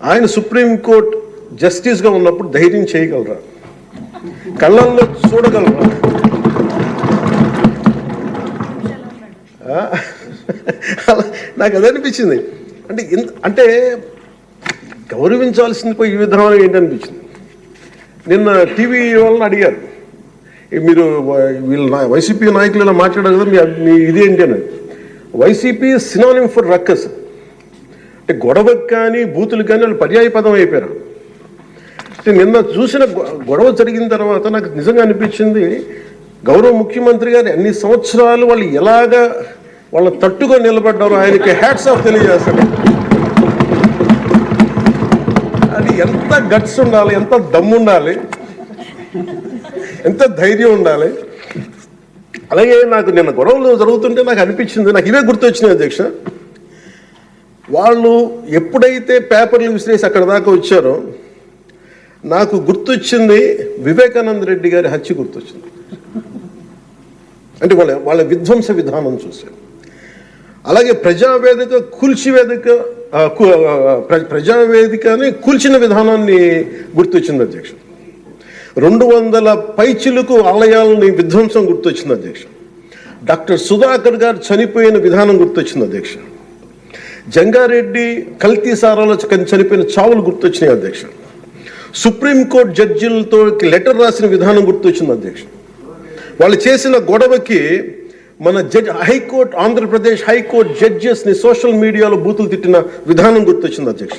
ఆయన సుప్రీంకోర్టు జస్టిస్గా ఉన్నప్పుడు ధైర్యం చేయగలరా? కళ్ళల్లో చూడగలరా? ఆ? అలా నాకు అది అనిపించింది. అంటే అంటే గౌరవించాల్సింది పోయి ఈ విధానం ఏంటనిపించింది నిన్న టీవీ వాళ్ళని అడిగారు. మీరు వీళ్ళు వైసీపీ నాయకులు ఇలా మాట్లాడారు కదా మీ ఇది ఏంటి అని వైసీపీ సినానిమ్ ఫర్ రక్కస్ అంటే గొడవకు కానీ బూతులు కానీ వాళ్ళు పర్యాయ పదం అయిపోయారు. అంటే నిన్న చూసిన గొడవ జరిగిన తర్వాత నాకు నిజంగా అనిపించింది గౌరవ ముఖ్యమంత్రి గారు అన్ని సంవత్సరాలు వాళ్ళు ఎలాగా వాళ్ళ తట్టుగా నిలబడ్డారో ఆయనకి హ్యాట్స్ ఆఫ్ తెలియజేస్తాడు అది ఎంత గట్స్ ఉండాలి ఎంత దమ్ము ఉండాలి ఎంత ధైర్యం ఉండాలి. అలాగే నాకు నిన్న గొడవలు జరుగుతుంటే నాకు అనిపించింది నాకు ఇవే గుర్తొచ్చినాయి అధ్యక్ష. వాళ్ళు ఎప్పుడైతే పేపర్లు విసిరేసి అక్కడ దాకా వచ్చారో నాకు గుర్తొచ్చింది వివేకానంద రెడ్డి గారి హత్య గుర్తొచ్చింది. అంటే వాళ్ళ వాళ్ళ విధ్వంస విధానం చూశాను అలాగే ప్రజావేదిక కూల్చివేదిక ప్రజావేదికని కూల్చిన విధానాన్ని గుర్తొచ్చింది అధ్యక్ష రెండు వందల పైచిలకు ఆలయాలని విధ్వంసం గుర్తొచ్చింది అధ్యక్ష డాక్టర్ సుధాకర్ గారు చనిపోయిన విధానం గుర్తొచ్చింది అధ్యక్ష జంగారెడ్డి కల్తీ సారాలో చనిపోయిన చావులు గుర్తొచ్చినాయి అధ్యక్ష సుప్రీంకోర్టు జడ్జిలతో లెటర్ రాసిన విధానం గుర్తొచ్చింది అధ్యక్ష వాళ్ళు చేసిన గొడవకి మన judge high court Andhra Pradesh high court జడ్జెస్ని social మీడియాలో బూతులు తిట్టిన విధానం గుర్తొచ్చింది అధ్యక్ష